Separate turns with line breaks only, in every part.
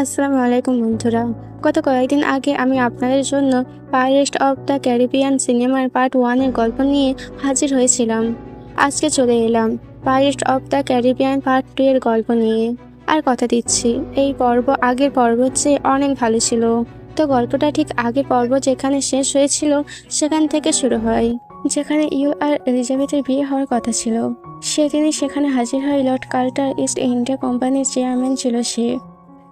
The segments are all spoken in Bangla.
আসসালামু আলাইকুম বন্ধুরা। গত কয়েকদিন আগে আমি আপনাদের জন্য পাইরেস্ট অফ দ্য ক্যারিবিয়ান সিনেমার পার্ট ওয়ানের গল্প নিয়ে হাজির হয়েছিলাম। আজকে চলে এলাম pirates of the Caribbean part two এর গল্প নিয়ে। আর কথা দিচ্ছি, এই পর্ব আগের পর্বর চেয়ে অনেক ভালো ছিল। তো গল্পটা ঠিক আগের পর্ব যেখানে শেষ হয়েছিল সেখান থেকে শুরু হয়, যেখানে ইউ আর এলিজাবেথের বিয়ে হওয়ার কথা ছিল। সেদিনই সেখানে হাজির হয় লর্ড কার্টার ইস্ট ইন্ডিয়া কোম্পানির চেয়ারম্যান ছিল সে।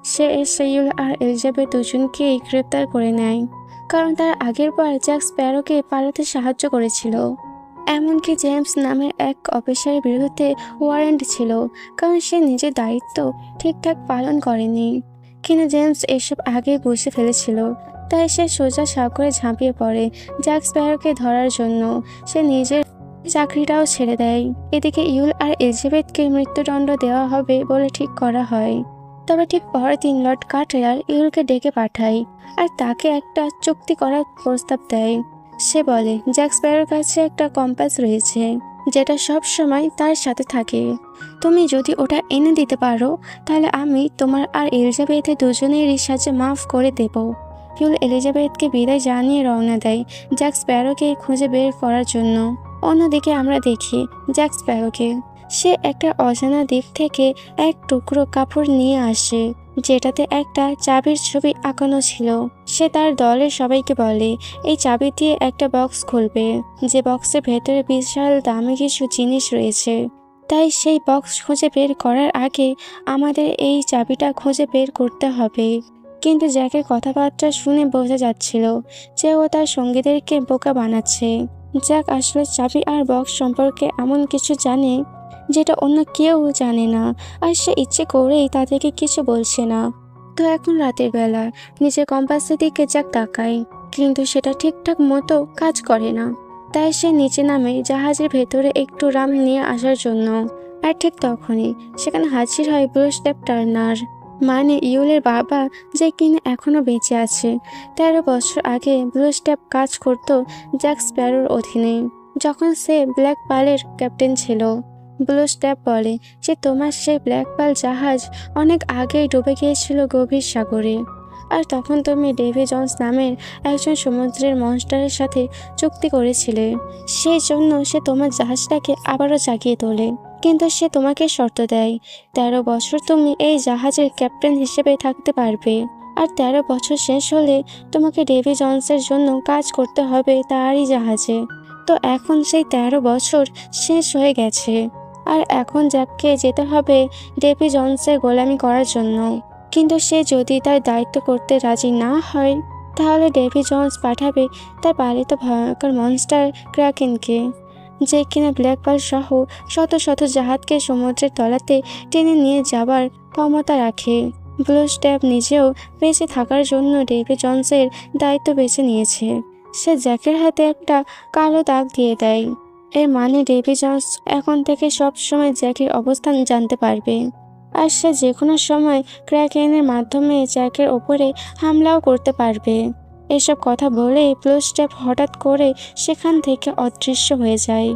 সে সেইল আর এলিজাবেথ দুজনকেই গ্রেপ্তার করে নেয়, কারণ তার আগের বার জ্যাক স্প্যারোকে পালাতে সাহায্য করেছিল। এমনকি জেমস নামের এক অফিসারের বিরুদ্ধে ওয়ারেন্ট ছিল, কারণ সে নিজের দায়িত্ব ঠিকঠাক পালন করেনি। কিন্তু জেমস এসব আগেই বুঝে ফেলেছিল, তাই সে সোজা সাগরে ঝাঁপিয়ে পড়ে জ্যাক স্প্যারোকে ধরার জন্য। সে নিজের চাকরিটাও ছেড়ে দেয়। এদিকে ইউল আর এলিজাবেথকে মৃত্যুদণ্ড দেওয়া হবে বলে ঠিক করা হয়। তবে ঠিক পরের দিন লর্ড কার্টার ইউলকে ডেকে পাঠায় আর তাকে একটা চুক্তি করার প্রস্তাব দেয়। সে বলে, জ্যাক স্প্যারোর কাছে একটা কম্পাস রয়েছে, যেটা সব সময় তার সাথে থাকে। তুমি যদি ওটা এনে দিতে পারো, তাহলে আমি তোমার আর এলিজাবেথের দুজনেরই সাথে মাফ করে দেব। ইউল এলিজাবেথকে বিদায় জানিয়ে রওনা দেয় জ্যাক স্প্যারোকে খুঁজে বের করার জন্য। অন্যদিকে আমরা দেখি জ্যাক স্প্যারোকে সে একটা অজানা দিক থেকে এক টুকরো কাপড় নিয়ে আসে, যেটাতে একটা চাবির ছবি আঁকানো ছিল। সে তার দলের সবাইকে বলে, এই চাবি দিয়ে একটা বক্স খুলবে, যে বক্সের ভেতরে বিশাল দামি কিছু জিনিস রয়েছে। তাই সেই বক্স খুঁজে বের করার আগে আমাদের এই চাবিটা খুঁজে বের করতে হবে। কিন্তু জ্যাকের কথাবার্তা শুনে বোঝা যাচ্ছিল যে ও তার সঙ্গীদেরকে বোকা বানাচ্ছে। জ্যাক আসলে চাবি আর বক্স সম্পর্কে এমন কিছু জানে যেটা অন্য কেউ জানে না। আর সে ইচ্ছে করেই তাদেরকে কিছু বলছে না। তো এখন রাতের বেলা, নিজের কম্পাসের দিকে যাক তাকায়। কিন্তু সেটা ঠিকঠাক মতো কাজ করে না। তাই সে নিচে নামে জাহাজের ভেতরে একটু রাম নিয়ে আসার জন্য। আর ঠিক তখনই সেখানে হাজির হয় ব্রুস্টেপ টার্নার। মানে ইউলের বাবা যে কিনা এখনও বেঁচে আছে। তেরো বছর আগে ব্লুস্টেপ কাজ করত জ্যাক স্প্যারোর অধীনে, যখন সে ব্ল্যাক পালের ক্যাপ্টেন ছিল। ব্লু স্ট্যাপ বলে। যে তোমার সেই ব্ল্যাক পাল জাহাজ অনেক আগেই ডুবে গিয়েছিল গভীর সাগরে। আর তখন তুমি ডেভি জন্স নামের একজন সমুদ্রের মনস্টারের সাথে চুক্তি করেছিলে। সেই জন্য সে তোমার জাহাজটাকে আবারও জাগিয়ে তোলে। কিন্তু সে তোমাকে শর্ত দেয়, তেরো বছর তুমি এই জাহাজের ক্যাপ্টেন হিসেবে থাকতে পারবে। আর তেরো বছর শেষ হলে তোমাকে ডেভি জন্সের জন্য কাজ করতে হবে তারই জাহাজে। তো এখন সেই তেরো বছর শেষ হয়ে গেছে। আর এখন জ্যাককে যেতে হবে ডেভি জন্সের গোলামি করার জন্য। কিন্তু সে যদি তার দায়িত্ব করতে রাজি না হয়, তাহলে ডেভি জন্স পাঠাবে তার পালিত ভয়ঙ্কর মনস্টার ক্র্যাকেনকে যে কিনা ব্ল্যাক পাল সহ শত শত জাহাজকে সমুদ্রের তলাতে টেনে নিয়ে যাবার ক্ষমতা রাখে। ব্লু স্ট্যাপ নিজেও বেঁচে থাকার জন্য ডেভি জন্সের দায়িত্ব বেছে নিয়েছে। সে জ্যাকের হাতে একটা কালো দাগ দিয়ে দেয়। এর মানে ডেভি জন্স এখন থেকে সব সময় জ্যাকের অবস্থান জানতে পারবে। আর সে যে কোনো সময় ক্র্যাকেনের মাধ্যমে জ্যাকের ওপরে হামলাও করতে পারবে। এসব কথা বলে ব্লু স্টেপ হঠাৎ করে সেখান থেকে অদৃশ্য হয়ে যায়।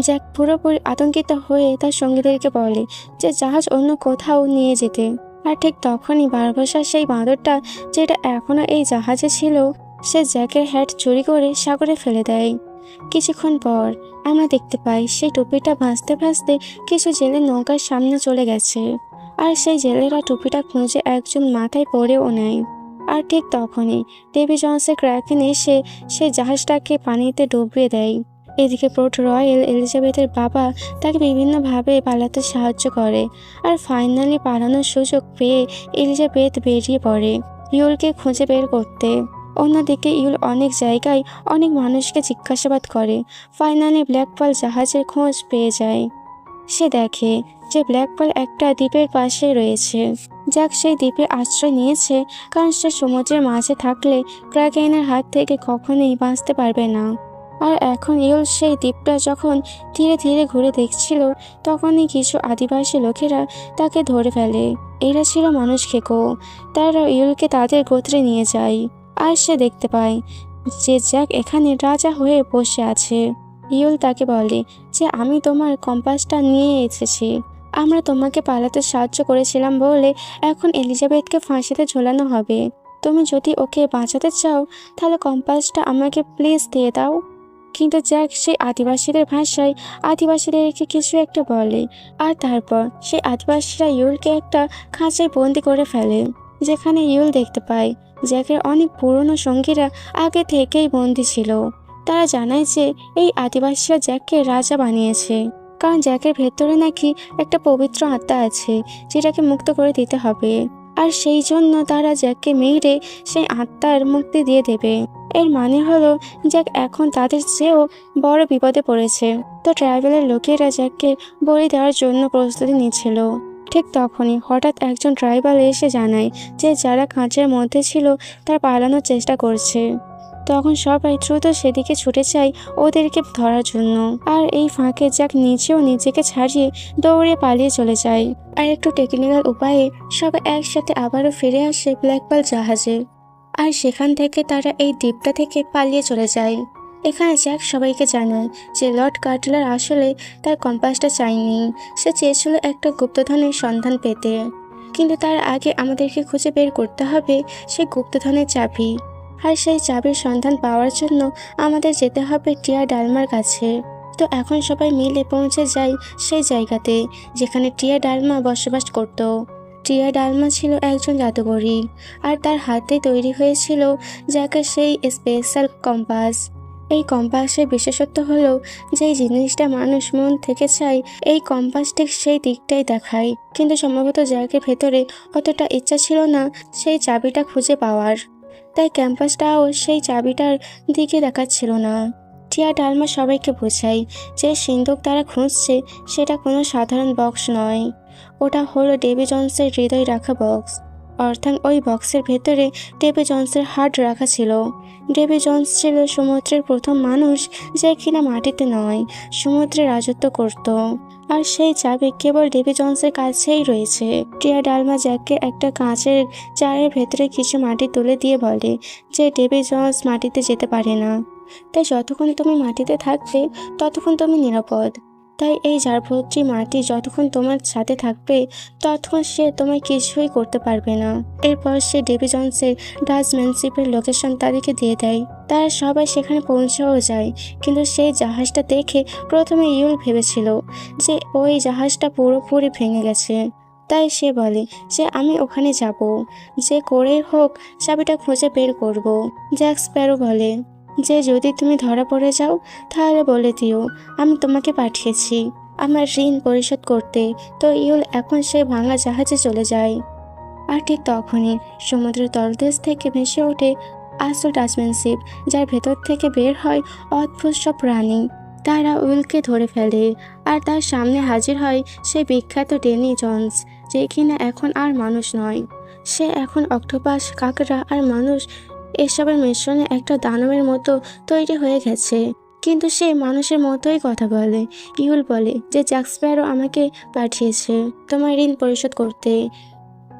জ্যাক পুরোপুরি আতঙ্কিত হয়ে তার সঙ্গীদেরকে বলে যে জাহাজ অন্য কোথাও নিয়ে যেতে। আর ঠিক তখনই বারবসা সেই বাঁদরটা যেটা এখনও এই জাহাজে ছিল, সে জ্যাকের হ্যাট চুরি করে সাগরে ফেলে দেয়। কিছুক্ষণ পর আমরা দেখতে পাই, সেই টুপিটা ভাসতে ভাসতে কিছু জেলে নৌকার সামনে চলে গেছে। আর সেই জেলেরা টুপিটা খুঁজে একজন মাথায় পরেও নেয়। আর ঠিক তখনই ডেভি জন্সের ক্র্যাকেন এসে সেই জাহাজটাকে পানিতে ডুবিয়ে দেয়। এদিকে পোর্ট রয়্যাল এলিজাবেথের বাবা তাকে বিভিন্নভাবে পালাতে সাহায্য করে আর ফাইনালি পালানোর সুযোগ পেয়ে এলিজাবেথ বেরিয়ে পড়ে। ইউলকে খুঁজে বের করতে। অন্যদিকে ইউল অনেক জায়গায় অনেক মানুষকে জিজ্ঞাসাবাদ করে। ফাইনালি ব্ল্যাক পাল জাহাজের খোঁজ পেয়ে যায়। সে দেখে যে ব্ল্যাক পাল একটা দ্বীপের পাশে রয়েছে। যাক, সেই দ্বীপে আশ্রয় নিয়েছে, কারণ সে সমুদ্রের মাঝে থাকলে ক্র্যাকেনের হাত থেকে কখনোই বাঁচতে পারবে না। আর এখন ইউল সেই দ্বীপটা যখন ধীরে ধীরে ঘুরে দেখছিল, তখনই কিছু আদিবাসী লোকেরা তাকে ধরে ফেলে। এরা ছিল মানুষ খেকো তারা ইউলকে তাদের গোত্রে নিয়ে যায়। আর সে দেখতে পায় যে জ্যাক এখানে রাজা হয়ে বসে আছে। ইউল তাকে বলে যে, আমি তোমার কম্পাসটা নিয়ে এসেছি। আমরা তোমাকে পালাতে সাহায্য করেছিলাম বলে এখন এলিজাবেথকে ফাঁসিতে ঝোলানো হবে। তুমি যদি ওকে বাঁচাতে চাও, তাহলে কম্পাসটা আমাকে প্লিজ দিয়ে দাও। কিন্তু জ্যাক সেই আদিবাসীদের ভাষায় আদিবাসীদেরকে কিছু একটা বলে। আর তারপর সেই আদিবাসীরা ইউলকে একটা খাঁচায় বন্দি করে ফেলে, যেখানে ইউল দেখতে পায়। জ্যাকের অনেক পুরনো সঙ্গীরা আগে থেকেই বন্দি ছিল। তারা জানায় যে এই আদিবাসীরা জ্যাককে রাজা বানিয়েছে। কারণ জ্যাকের ভেতরে নাকি একটা পবিত্র আত্মা আছে, যেটাকে মুক্ত করে দিতে হবে। আর সেই জন্য তারা জ্যাককে মেরে সেই আত্মার মুক্তি দিয়ে দেবে। এর মানে হলো, জ্যাক এখন তাদের চেয়েও বড় বিপদে পড়েছে। তো ট্রাইবেলের লোকেরা জ্যাককে বলি দেওয়ার জন্য প্রস্তুতি নিচ্ছিল। ঠিক তখনই হঠাৎ একজন ট্রাইবাল এসে জানায় যে যারা কাঁচের মধ্যে ছিল তারা পালানোর চেষ্টা করছে। তখন সবাই দ্রুত সেদিকে ছুটে যায় ওদেরকে ধরার জন্য। আর এই ফাঁকে যাক নিচেও নিজেকে ছাড়িয়ে দৌড়ে পালিয়ে চলে যায়। আর একটু টেকনিক্যাল উপায়ে সবাই একসাথে আবারও ফিরে আসে ব্ল্যাকপাল জাহাজে। আর সেখান থেকে তারা এই দ্বীপটা থেকে পালিয়ে চলে যায়। এখানে জ্যাক সবাইকে জানায় যে লর্ড কাটলার আসলে তার কম্পাসটা চায়নি। সে চেয়েছিল একটা গুপ্তধনের সন্ধান পেতে। কিন্তু তার আগে আমাদেরকে খুঁজে বের করতে হবে সেই গুপ্তধনের চাবি। আর সেই চাবির সন্ধান পাওয়ার জন্য আমাদের যেতে হবে টিয়া ডালমার কাছে। তো এখন সবাই মিলে পৌঁছে যাই সেই জায়গাতে, যেখানে টিয়া ডালমা বসবাস করত। টিয়া ডালমা ছিল একজন জাদুকরী আর তার হাতে তৈরি হয়েছিল যাকে সেই স্পেশাল কম্পাস এই কম্পাসের বিশেষত্ব হলো যেই জিনিসটা মানুষ মন থেকে চায়, এই কম্পাস ঠিক সেই দিকটাই দেখায়। কিন্তু সম্ভবত জ্যাকের ভেতরে অতটা ইচ্ছা ছিল না, সেই চাবিটা খুঁজে পাওয়ার। তাই ক্যাম্পাসটাও সেই চাবিটার দিকে দেখাচ্ছিল না। টিয়া ডালমা সবাইকে বোঝায় যে সিন্ধুক তারা খুঁজছে সেটা কোনো সাধারণ বক্স নয়। ওটা হলো ডেভি জন্সের হৃদয় রাখা বক্স। অর্থাৎ ওই বক্সের ভেতরে ডেভি জন্সের হার্ট রাখা ছিল। ডেভি জন্স ছিল সমুদ্রের প্রথম মানুষ যে কিনা মাটিতে নয়, সমুদ্রে রাজত্ব করত। আর সেই চাবি কেবল ডেভি জন্সের কাছেই রয়েছে। টিয়া ডালমা জ্যাককে একটা কাঁচের চারের ভেতরে কিছু মাটি তুলে দিয়ে বলে যে ডেভি জন্স মাটিতে যেতে পারে না। তাই যতক্ষণ তুমি মাটিতে থাকবে, ততক্ষণ তুমি নিরাপদ। তাই এই জারভর্তি মাটি যতক্ষণ তোমার সাথে থাকবে, ততক্ষণ সে তোমায় কিছুই করতে পারবে না। এরপর সে ডেভি জন্সের ডাচম্যানশিপের লোকেশন তাদেরকে দিয়ে দেয়। তারা সবাই সেখানে পৌঁছেও যায়, কিন্তু সেই জাহাজটা দেখে প্রথমে ইউল ভেবেছিল যে ওই জাহাজটা পুরোপুরি ভেঙে গেছে। তাই সে বলে যে, আমি ওখানে যাব। যে করেই হোক, চাবিটা খুঁজে বের করব। জ্যাক স্প্যারো বলে যে যদি তুমি ধরা পড়ে যাও, তাহলে বলে দিও, আমি তোমাকে পাঠিয়েছি। আমার ঋণ পরিশোধ করতে তো ইউল এখন সে ভাঙা জাহাজে চলে যায়। আর ঠিক তখনই সমুদ্রের তলদেশ থেকে ভেসে ওঠে আসল ডাচম্যানশিপ যার ভেতর থেকে বের হয় অদ্ভুত সব প্রাণী। তারা উইলকে ধরে ফেলে, আর তার সামনে হাজির হয় সেই বিখ্যাত ডেনি জন্স, যে কিনা এখন আর মানুষ নয়। সে এখন অক্টোপাস, কাকড়া আর মানুষ এসবের মিশ্রণে একটা দানবের মতো তৈরি হয়ে গেছে। কিন্তু সে মানুষের মতোই কথা বলে। ইউল বলে যে জ্যাক্সপ্যারও আমাকে পাঠিয়েছে তোমার ঋণ পরিশোধ করতে।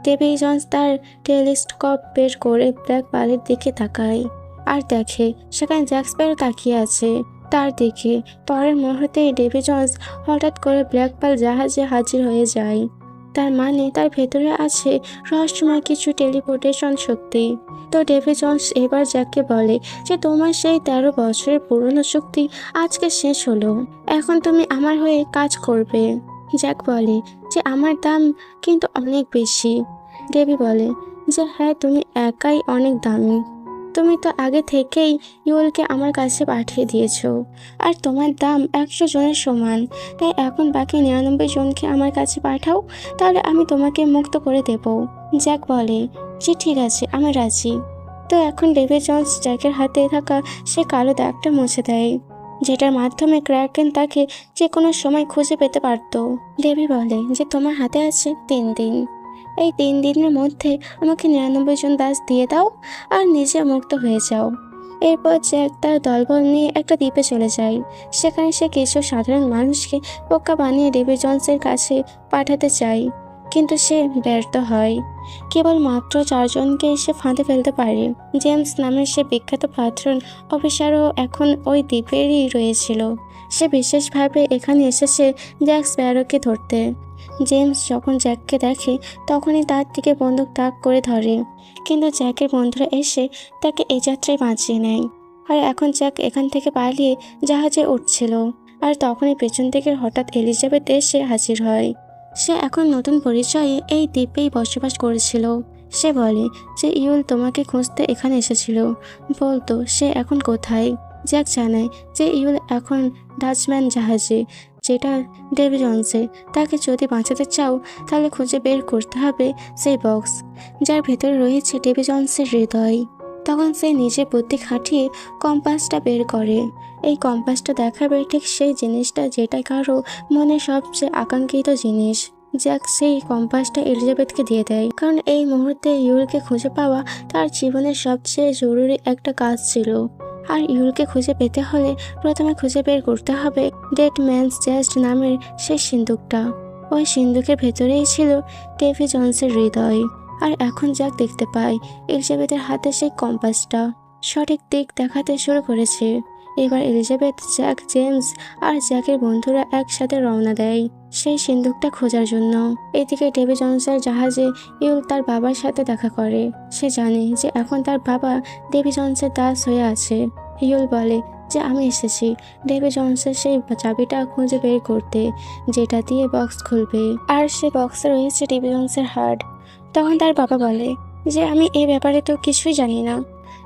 টেবি জন্স তার টেলিস্কোপ বের করে ব্ল্যাক পালের দিকে তাকায় আর দেখে, সেখানে জ্যাক্সপ্যারও তাকিয়ে আছে। তার দিকে, পরের মুহূর্তেই ডেভি জন্স হঠাৎ করে ব্ল্যাক পাল জাহাজে হাজির হয়ে যায়। তার মানে তার ভেতরে আছে রহস্যময় কিছু টেলিপোর্টেশন শক্তি। তো ডেভি জন্স এবার জ্যাককে বলে যে তোমার সেই তেরো বছরের পুরনো শক্তি আজকে শেষ হলো। এখন তুমি আমার হয়ে কাজ করবে। জ্যাক বলে যে আমার দাম কিন্তু অনেক বেশি। ডেভি বলে যে হ্যাঁ তুমি একাই অনেক দামি। তুমি তো আগে থেকেই ইউলকে আমার কাছে পাঠিয়ে দিয়েছ। আর তোমার দাম একশো জনের সমান। তাই এখন বাকি নিরানব্বই জনকে আমার কাছে পাঠাও, তাহলে আমি তোমাকে মুক্ত করে দেব। জ্যাক বলে যে ঠিক আছে, আমি রাজি। তো এখন ডেভি জন্স জ্যাকের হাতে থাকা সে কালো দাগটা মুছে দেয়, যেটার মাধ্যমে ক্র্যাকেন তাকে যে কোনো সময় খুঁজে পেতে পারত। ডেভি বলে, যে তোমার হাতে আছে তিন দিন। এই তিন দিনের মধ্যে আমাকে নিরানব্বই জন দাস দিয়ে দাও আর নিজে মুক্ত হয়ে যাও। এরপর জ্যাক তার দলবল নিয়ে একটা দ্বীপে চলে যায়। সেখানে সে কিছু সাধারণ মানুষকে পোকা বানিয়ে ডেভি জন্সের কাছে পাঠাতে চায়, কিন্তু সে ব্যর্থ হয়। কেবল মাত্র চারজনকে সে ফাঁদে ফেলতে পারে। জেমস নামের সে বিখ্যাত পাত্রন অফিসারও এখন ওই দ্বীপেরই রয়েছিল। সে বিশেষভাবে এখানে এসেছে জ্যাক স্প্যারোকে ধরতে। জেমস যখন জ্যাককে দেখে, তখনই তার দিকে বন্দুক তাক করে ধরে। কিন্তু জ্যাকের বন্ধুরা এসে তাকে এই যাত্রায় বাঁচিয়ে নেয়। আর এখন জ্যাক এখান থেকে পালিয়ে জাহাজে উঠছিল। আর তখনই পেছন থেকে হঠাৎ এলিজাবেথ এসে হাজির হয়। সে এখন নতুন পরিচয়ে এই দ্বীপেই বসবাস করেছিল। সে বলে যে, ইউল, তোমাকে খুঁজতে এখানে এসেছিল। বলতো সে এখন কোথায়? জ্যাক জানায় যে, ইউল এখন ডাচম্যান জাহাজে। যেটা ডেভি জনসের তাকে যদি বাঁচাতে চাও, তাহলে খুঁজে বের করতে হবে সেই বক্স যার ভেতরে রয়েছে ডেভি জনসের হৃদয়। তখন সে নিজের বুদ্ধি খাটিয়ে কম্পাসটা বের করে। এই কম্পাসটা দেখাবে ঠিক সেই জিনিসটা যেটা কারও মনে সবচেয়ে আকাঙ্ক্ষিত জিনিস জ্যাক সেই কম্পাসটা এলিজাবেথকে দিয়ে দেয়। কারণ এই মুহূর্তে ইউলকে খুঁজে পাওয়া তার জীবনের সবচেয়ে জরুরি একটা কাজ ছিল। আর ইউলকে খুঁজে পেতে হলে প্রথমে খুঁজে বের করতে হবে ডেড ম্যানস জাস্ট নামের সেই সিন্দুকটা ওই সিন্দুকের ভেতরেই ছিল টেভি জনসের হৃদয়। আর এখন যাক দেখতে পায়, এলিজাবেথের হাতে সেই কম্পাসটা। সঠিক দিক দেখাতে শুরু করেছে। এবার এলিজাবেথ, জ্যাক, জেমস আর জ্যাকের বন্ধুরা একসাথে রওনা দেয়। সেই সিন্দুকটা খোঁজার জন্য। এদিকে ডেভি জনসের জাহাজে ইউল তার বাবার সাথে দেখা করে। সে জানে যে এখন তার বাবা ডেভি জনসের দাস হয়ে আছে। ইউল বলে যে, আমি এসেছি। ডেভি জনসের সেই চাবিটা খুঁজে বের করতে, যেটা দিয়ে বক্স খুলবে। আর সে বক্সে রয়েছে ডেভি জনসের হার্ট। তখন তার বাবা বলে যে, আমি এই ব্যাপারে তো কিছুই জানি না।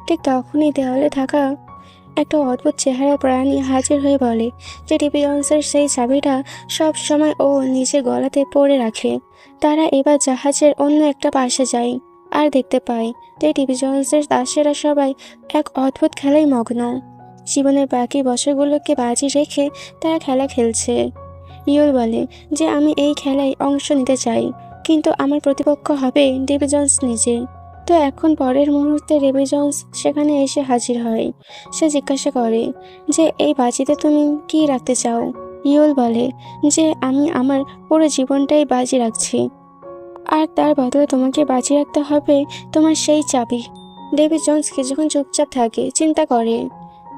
ঠিক তখনই দেওয়ালে থাকা একটা অদ্ভুত চেহারা প্রাণী হাজির হয়ে বলে যে টিপি জন্সের সেই চাবিটা সব সময় ও নিজের গলাতে পরে রাখে। তারা এবার জাহাজের অন্য একটা পাশে যায় আর দেখতে পায় যে জন্সের দাসেরা সবাই এক অদ্ভুত খেলায় মগ্ন। জীবনের বাকি বছরগুলোকে বাজি রেখে তারা খেলা খেলছে। ইউল বলে, যে আমি এই খেলায় অংশ নিতে চাই, কিন্তু আমার প্রতিপক্ষ হবে ডেভি জন্স নিজে। তো এখন পরের মুহূর্তে রেবি জন্স সেখানে এসে হাজির হয়। সে জিজ্ঞাসা করে, যে এই বাজিতে তুমি কি রাখতে চাও? ইউল বলে, যে আমি আমার পুরো জীবনটাই বাজি রাখছি। আর তার বদলে তোমাকে বাজি রাখতে হবে তোমার সেই চাবি। ডেভি জন্স কিছুক্ষণ চুপচাপ থাকে, চিন্তা করে।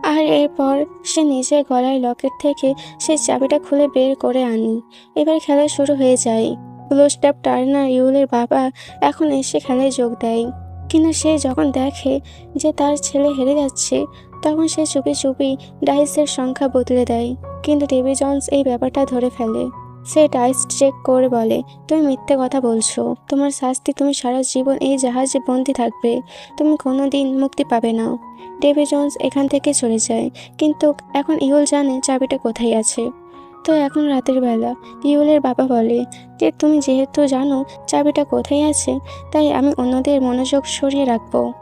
আর এরপর সে নিজের গলায় লকেট থেকে সেই চাবিটা খুলে বের করে আনি। এবার খেলা শুরু হয়ে যায়। ব্লুস্টাপ টার্নার ইউলের বাবা এখন এসে খেলায় যোগ দেয়। কিন্তু সে যখন দেখে যে তার ছেলে হেরে যাচ্ছে, তখন সে চুপি চুপি ডাইসের সংখ্যা বদলে দেয়। কিন্তু ডেভি জন্স এই ব্যাপারটা ধরে ফেলে। সে ডাইস চেক করে বলে, তুমি মিথ্যে কথা বলছো। তোমার শাস্তি, তুমি সারা জীবন এই জাহাজে বন্দি থাকবে। তুমি কোনো দিন মুক্তি পাবে না। ডেভি জন্স এখান থেকে চলে যায়। কিন্তু এখন ইহুল জানে চাবিটা কোথায় আছে। তো এখন রাতের বেলা। ইউলের বাবা বলে যে তুমি যেহেতু জানো, চাবিটা কোথায় আছে, তাই আমি অন্যদের মনোযোগ সরিয়ে রাখব।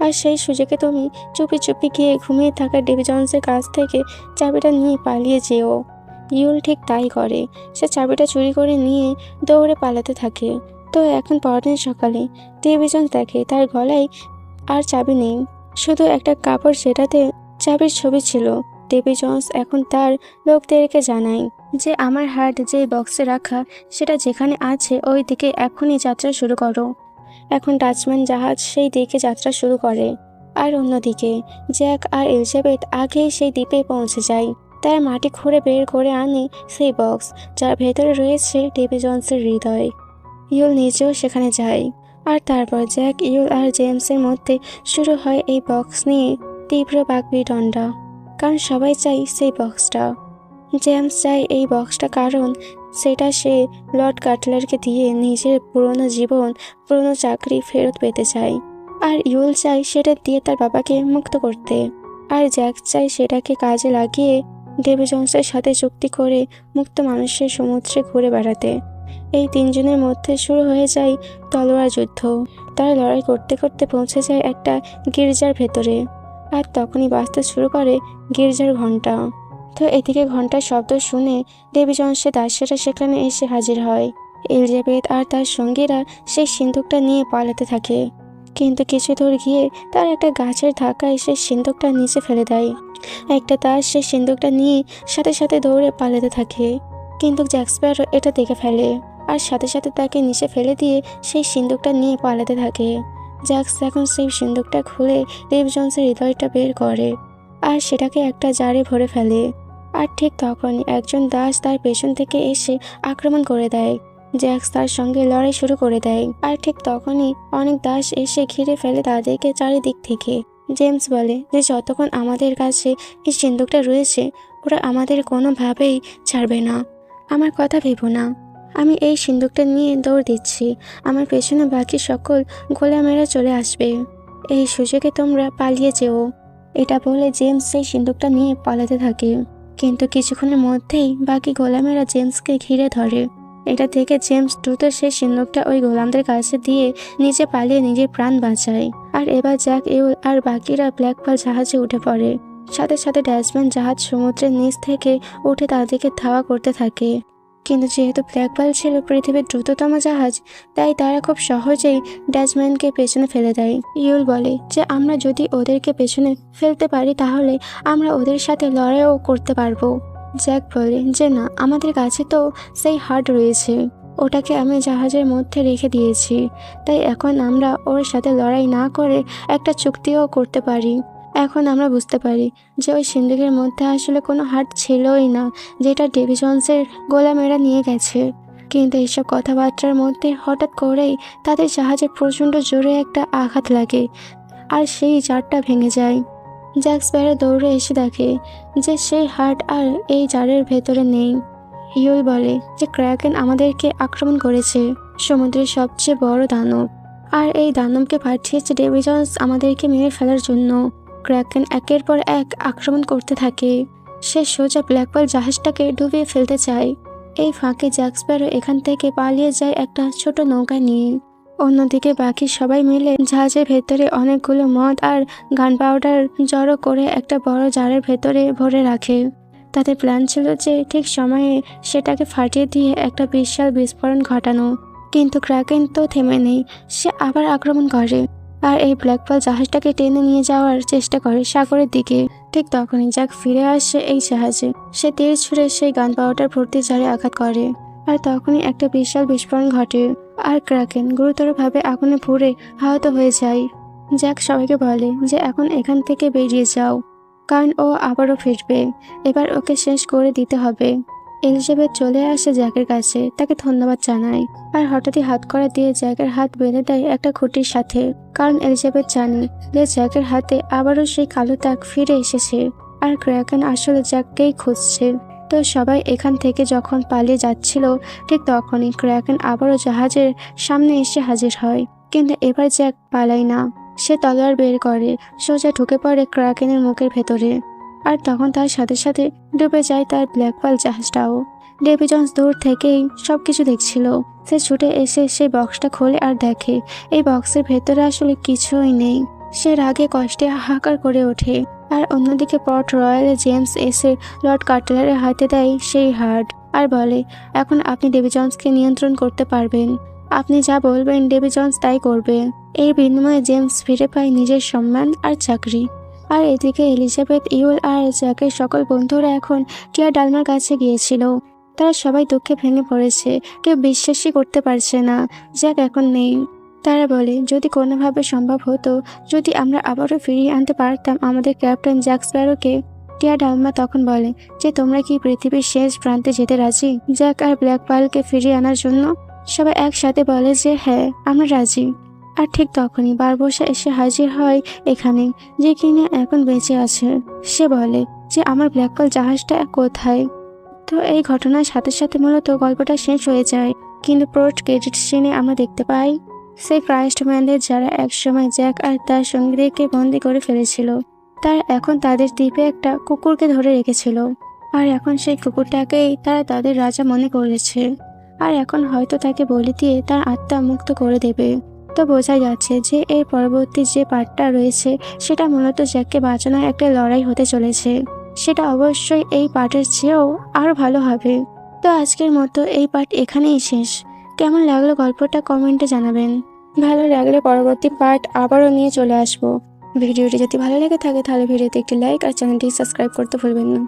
আর সেই সুযোগে তুমি চুপি চুপি গিয়ে ঘুমিয়ে থাকা ডেভি জন্সের কাছ থেকে চাবিটা নিয়ে পালিয়ে যেও। ইউল ঠিক তাই করে। সে চাবিটা চুরি করে নিয়ে দৌড়ে পালাতে থাকে। তো এখন পরদিন সকালে ডেভি জন্স দেখে তার গলায় আর চাবি নেই। শুধু একটা কাপড় সেটাতে চাবির ছবি ছিল। ডেভি জন্স এখন তার লোকদেরকে জানায় যে, আমার হার্ট যে বক্সে রাখা, সেটা যেখানে আছে ওই দিকে এখনই যাত্রা শুরু করো। এখন ডাচম্যান জাহাজ সেই দিকে যাত্রা শুরু করে। আর অন্যদিকে, জ্যাক আর এলিজাবেথ আগেই সেই দ্বীপে পৌঁছে যায়। তারা মাটি খুঁড়ে বের করে আনে সেই বক্স, যার ভেতরে রয়েছে ডেভি জন্সের হৃদয়। ইউল নিজেও সেখানে যায়। আর তারপর জ্যাক, ইউল আর জেমসের মধ্যে শুরু হয় এই বক্স নিয়ে তীব্র বাকবিদণ্ডা কারণ সবাই চাই সেই বক্সটা জেমস চাই এই বক্সটা কারণ সেটা সে লর্ড কাটলারকে দিয়ে নিজের পুরনো জীবন, পুরনো চাকরি ফেরত পেতে চায়। আর ইউল চাই সেটা দিয়ে তার বাবাকে মুক্ত করতে। আর জ্যাক চাই সেটাকে কাজে লাগিয়ে ডেভি জন্সের সাথে চুক্তি করে মুক্ত মানুষের সমুদ্রে ঘুরে বেড়াতে। এই তিনজনের মধ্যে শুরু হয়ে যায় তলোয়ার যুদ্ধ। তারা লড়াই করতে করতে পৌঁছে যায় একটা গির্জার ভেতরে। আর তখনই বাজতে শুরু করে গির্জার ঘণ্টা তো এদিকে ঘণ্টার শব্দ শুনে দেবী জংশের দাসেরা সেখানে এসে হাজির হয়। এলিজাবেথ আর তার সঙ্গীরা সেই সিন্ধুকটা নিয়ে পালাতে থাকে। কিন্তু কিছু দূর গিয়ে তার একটা গাছের ধাক্কায় সে সিন্ধুকটা নিচে ফেলে দেয়। একটা দাস সে সিন্ধুকটা নিয়ে সাথে সাথে দৌড়ে পালাতে থাকে। কিন্তু জ্যাক্সপ্যারো এটা দেখে ফেলে। আর সাথে সাথে তাকে নিচে ফেলে দিয়ে সেই সিন্ধুকটা নিয়ে পালাতে থাকে। জ্যাক্স এখন সেই সিন্দুকটা খুলে দেব জন্সের হৃদয়টা বের করে আর সেটাকে একটা জারে ভরে ফেলে। আর ঠিক তখনই একজন দাস তার পেছন থেকে এসে আক্রমণ করে দেয়। জ্যাক্স তার সঙ্গে লড়াই শুরু করে দেয়। আর ঠিক তখনই অনেক দাস এসে ঘিরে ফেলে তাদেরকে চারিদিক থেকে। জেমস বলে যে, যতক্ষণ আমাদের কাছে এই সিন্দুকটা রয়েছে, ওরা আমাদের কোনোভাবেই ছাড়বে না। আমার কথা ভেবো না। আমি এই সিন্দুকটা নিয়ে দৌড় দিচ্ছি। আমার পেছনে বাকি সকল গোলামেরা চলে আসবে। এই সুযোগে তোমরা পালিয়ে যেও। এটা বলে জেমস সেই সিন্দুকটা নিয়ে পালাতে থাকে। কিন্তু কিছুক্ষণের মধ্যেই বাকি গোলামেরা জেমসকে ঘিরে ধরে। এটা থেকে জেমস দ্রুত সেই সিন্দুকটা ওই গোলামদের কাছে দিয়ে নিজে পালিয়ে নিজের প্রাণ বাঁচায়। আর এবার জ্যাক, ইউল আর বাকিরা ব্ল্যাকপাল জাহাজে উঠে পড়ে। সাথে সাথে ড্যাশম্যান জাহাজ সমুদ্রের নিচ থেকে উঠে তাদেরকে ধাওয়া করতে থাকে। কিন্তু যেহেতু ব্ল্যাকপাল ছিল পৃথিবীর দ্রুততম জাহাজ, তাই তারা খুব সহজেই ড্যাশম্যানকে পেছনে ফেলে দেয়। ইউল বলে যে, আমরা যদি ওদেরকে পেছনে ফেলতে পারি, তাহলে আমরা ওদের সাথে লড়াইও করতে পারব। জ্যাক বলে যে, না, আমাদের কাছে তো সেই হার্ট রয়েছে। ওটাকে আমি জাহাজের মধ্যে রেখে দিয়েছি। তাই এখন আমরা ওর সাথে লড়াই না করে একটা চুক্তিও করতে পারি। এখন আমরা বুঝতে পারি যে ওই সিন্ধুকের মধ্যে আসলে কোনো হাট ছিলই না, যেটা ডিভিশনসের গোলামেরা নিয়ে গেছে। কিন্তু এইসব কথাবার্তার মধ্যে হঠাৎ করেই তাদের জাহাজে প্রচণ্ড জোরে একটা আঘাত লাগে, আর সেই জারটা ভেঙে যায়। জ্যাক্স ব্যারে দৌড়ে এসে দেখে যে সেই হার্ট আর এই জারের ভেতরে নেই। হিউল বলে যে ক্র্যাকেন আমাদেরকে আক্রমণ করেছে, সমুদ্রের সবচেয়ে বড় দানব। আর এই দানবকে পাঠিয়েছে ডেভিজন্স আমাদেরকে মেরে ফেলার জন্য। ক্র্যাকেন একের পর এক আক্রমণ করতে থাকে। সে সোজা ব্ল্যাকপাল জাহাজটাকে ডুবিয়ে ফেলতে চায়। এই ফাঁকে জ্যাক্সপ্যারো এখান থেকে পালিয়ে যায় একটা ছোট নৌকা নিয়ে। অন্যদিকে বাকি সবাই মিলে জাহাজের ভেতরে অনেকগুলো মদ আর গান পাউডার জড়ো করে একটা বড় জারের ভেতরে ভরে রাখে। তাদের প্ল্যান ছিল যে ঠিক সময়ে সেটাকে ফাটিয়ে দিয়ে একটা বিশাল বিস্ফোরণ ঘটানো। কিন্তু ক্র্যাকেন তো থেমে নেই, সে আবার আক্রমণ করে। আর এই ব্ল্যাকপাল জাহাজটাকে টেনে নিয়ে যাওয়ার চেষ্টা করে সাগরের দিকে। ঠিক তখনই জ্যাক ফিরে আসে এই জাহাজে। সে তীর ছুঁড়ে সেই গান পাউডার ভর্তি জারে আঘাত করে। আর তখনই একটা বিশাল বিস্ফোরণ ঘটে। আর ক্র্যাকেন গুরুতরভাবে আগুনে পুড়ে আহত হয়ে যায়। জ্যাক সবাইকে বলে যে, এখন এখান থেকে বেরিয়ে যাও। কারণ ও আবারও ফিরবে। এবার ওকে শেষ করে দিতে হবে। এলিজাবেথ চলে আসে জ্যাকের কাছে। তাকে ধন্যবাদ জানায় আর হঠাৎই হাত করা দিয়ে জ্যাকের হাত বেঁধে দেয় একটা খুঁটির সাথে। কারণ এলিজাবেথ জানে যে জ্যাকের হাতে আবারও সেই কালো দাগ ফিরে এসেছে। আর ক্র্যাকেন আসলে জ্যাককেই খুঁজছে। তো সবাই এখান থেকে যখন পালিয়ে যাচ্ছিল, ঠিক তখনই ক্র্যাকেন আবারও জাহাজের সামনে এসে হাজির হয়। কিন্তু এবার জ্যাক পালায় না। সে তলোয়ার বের করে। সোজা ঢুকে পড়ে ক্র্যাকেনের মুখের ভেতরে। আর তখন তার সাথে সাথে ডুবে যায় তার ব্ল্যাক ব্ল্যাকপাল জাহাজটাও। ডেভি জন্স দূর থেকেই সব কিছু দেখছিল। সে ছুটে এসে সেই বক্সটা খোলে আর দেখে, এই বক্সের ভেতরে আসলে কিছুই নেই। সে রাগে কষ্টে হাহাকার করে ওঠে। আর অন্যদিকে পট রয়্যাল জেমস এসে লর্ড কাটলারের হাতে দেয় সেই হার্ট আর বলে, এখন আপনি ডেভি জন্সকে নিয়ন্ত্রণ করতে পারবেন। আপনি যা বলবেন ডেভি জন্স তাই করবে। এর বিনিময়ে জেমস ফিরে পায় নিজের সম্মান আর চাকরি। আর এদিকে এলিজাবেথ, ইউল আর জ্যাকের সকল বন্ধুরা এখন টিয়া ডালমার কাছে গিয়েছিল। তারা সবাই দুঃখে ভেঙে পড়েছে, কেউ বিশ্বাসই করতে পারছে না, জ্যাক এখন নেই। তারা বলে, যদি কোনোভাবে সম্ভব হতো, যদি আমরা আবারও ফিরিয়ে আনতে পারতাম আমাদের ক্যাপ্টেন জ্যাক স্প্যারোকে টিয়া ডালমা তখন বলে। যে তোমরা কি পৃথিবীর শেষ প্রান্তে যেতে রাজি? জ্যাক আর ব্ল্যাক পালকে ফিরিয়ে আনার জন্য সবাই একসাথে বলে যে হ্যাঁ আমরা রাজি। আর ঠিক তখনই বারবসা এসে হাজির হয় এখানে, যে কিনা এখন বেঁচে আছে। সে বলে, যে আমার ব্ল্যাক কল জাহাজটা কোথায়? তো এই ঘটনার সাথে সাথে মূলত গল্পটা শেষ হয়ে যায়। কিন্তু পোস্ট ক্রেডিট সিনে আমরা দেখতে পাই, সেই ক্রাইস্টম্যানদের যারা একসময় জ্যাক আর তার সঙ্গীদেরকে বন্দি করে ফেলেছিল, তারা এখন তাদের দ্বীপে একটা কুকুরকে ধরে রেখেছিল। আর এখন সেই কুকুরটাকেই তারা তাদের রাজা মনে করেছে। আর এখন হয়তো তাকে বলি দিয়ে তার আত্মা মুক্ত করে দেবে। তো বোঝা যাচ্ছে যে এর পরবর্তী যে পার্টটা রয়েছে, সেটা মূলত জ্যাককে বাঁচানোর একটা লড়াই হতে চলেছে। সেটা অবশ্যই এই পার্টের চেয়েও আরও ভালো হবে। তো আজকের মতো এই পার্ট এখানেই শেষ। কেমন লাগল গল্পটা কমেন্টে জানাবেন। ভালো লাগলে পরবর্তী পার্ট আবারও নিয়ে চলে আসব। ভিডিওটি যদি ভালো লেগে থাকে, তাহলে ভিডিওতে একটি লাইক আর চ্যানেলটি সাবস্ক্রাইব করতে ভুলবেন না।